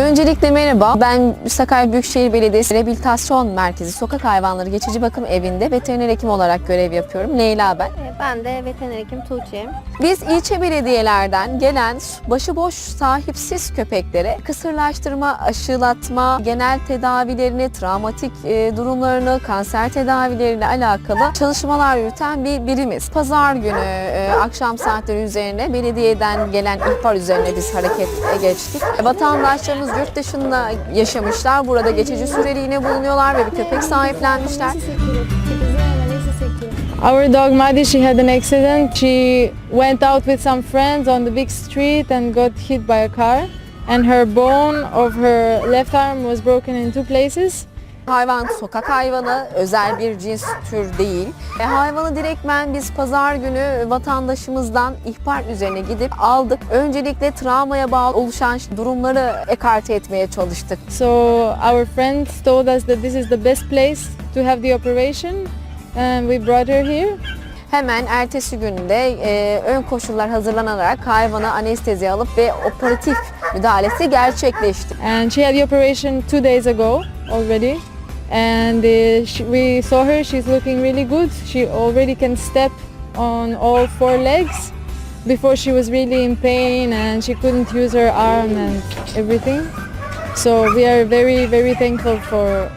Öncelikle merhaba. Ben Sakarya Büyükşehir Belediyesi Rehabilitasyon Merkezi Sokak Hayvanları Geçici Bakım Evi'nde veteriner hekim olarak görev yapıyorum. Leyla ben. Ben de veteriner hekim Tuğçe'yim. Biz ilçe belediyelerden gelen başıboş sahipsiz köpeklere kısırlaştırma, aşılatma, genel tedavilerini, travmatik e, durumlarını, kanser tedavileriyle alakalı çalışmalar yürüten bir birimiz. Pazar günü e, akşam saatleri üzerine belediyeden gelen ihbar üzerine biz harekete geçtik. Vatandaşlarımız yurt dışında yaşamışlar. Burada geçici süreliğine bulunuyorlar ve bir köpek sahiplenmişler. Our dog Maddie, she had an accident. She went out with some friends on the big street and got hit by a car. And her bone of her left arm was broken in two places. Hayvan sokak hayvanı, özel bir cins tür değil. E, hayvanı direktmen biz pazar günü vatandaşımızdan ihbar üzerine gidip aldık. Öncelikle travmaya bağlı oluşan durumları ekarte etmeye çalıştık. So our friends told us that this is the best place to have the operation. And we brought her here. Hemen ertesi günde e, ön koşullar hazırlanarak hayvana anestezi alıp ve operatif müdahalesi gerçekleşti. And she had the operation two days ago already. And uh, she, we saw her, she's looking really good. She already can step on all four legs. Before she was really in pain and she couldn't use her arm and everything. So we are very, very thankful for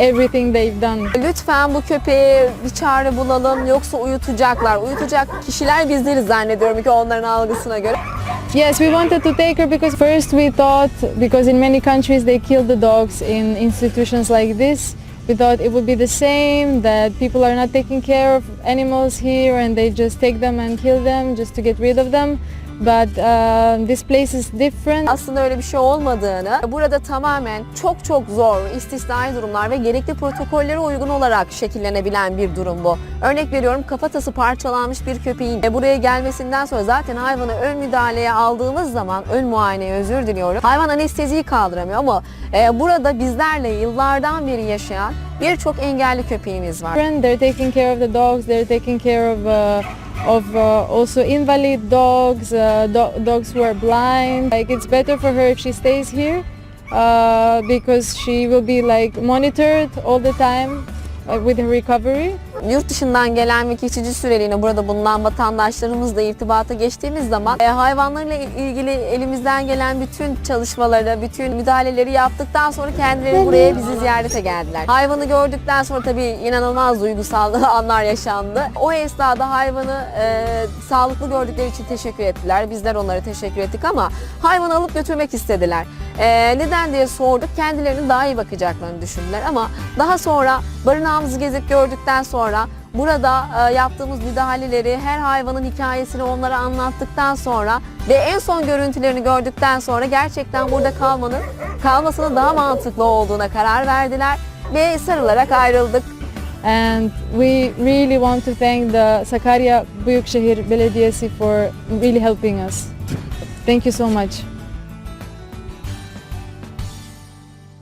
everything they've done. Lütfen bu köpeğe bir çare bulalım yoksa uyutacaklar. Uyutacak kişiler bizleriz zannediyorum ki onların algısına göre. Yes, we wanted to take her because first we thought, because in many countries they kill the dogs in institutions like this, we thought it would be the same, that people are not taking care of animals here and they just take them and kill them just to get rid of them. But uh, this place is different. aslında öyle bir şey olmadığını, burada tamamen çok çok zor, istisnai durumlar ve gerekli protokollere uygun olarak şekillenebilen bir durum bu. Örnek veriyorum kafatası parçalanmış bir köpeğin e, buraya gelmesinden sonra zaten hayvanı ön müdahaleye aldığımız zaman, ön muayeneye özür diliyorum, hayvan anesteziyi kaldıramıyor ama e, burada bizlerle yıllardan beri yaşayan birçok engelli köpeğimiz var. They're taking care of the dogs. They're taking care of uh, of uh, also invalid dogs, uh, do- dogs who are blind. Like it's better for her if she stays here uh, because she will be like monitored all the time uh, with her recovery. Yurt dışından gelen ve geçici süreliğine burada bulunan vatandaşlarımızla irtibata geçtiğimiz zaman e, hayvanlarla ilgili elimizden gelen bütün çalışmaları, bütün müdahaleleri yaptıktan sonra kendileri buraya bizi ziyarete geldiler. Hayvanı gördükten sonra tabii inanılmaz duygusal anlar yaşandı. O esnada hayvanı e, sağlıklı gördükleri için teşekkür ettiler. Bizler onlara teşekkür ettik ama hayvanı alıp götürmek istediler. E, neden diye sorduk. Kendilerinin daha iyi bakacaklarını düşündüler ama daha sonra barınağımızı gezip gördükten sonra burada e, yaptığımız müdahaleleri, her hayvanın hikayesini onlara anlattıktan sonra ve en son görüntülerini gördükten sonra gerçekten burada kalmanın kalmasının daha mantıklı olduğuna karar verdiler ve sarılarak ayrıldık. And we really want to thank the Sakarya Büyükşehir Belediyesi for really helping us. Thank you so much.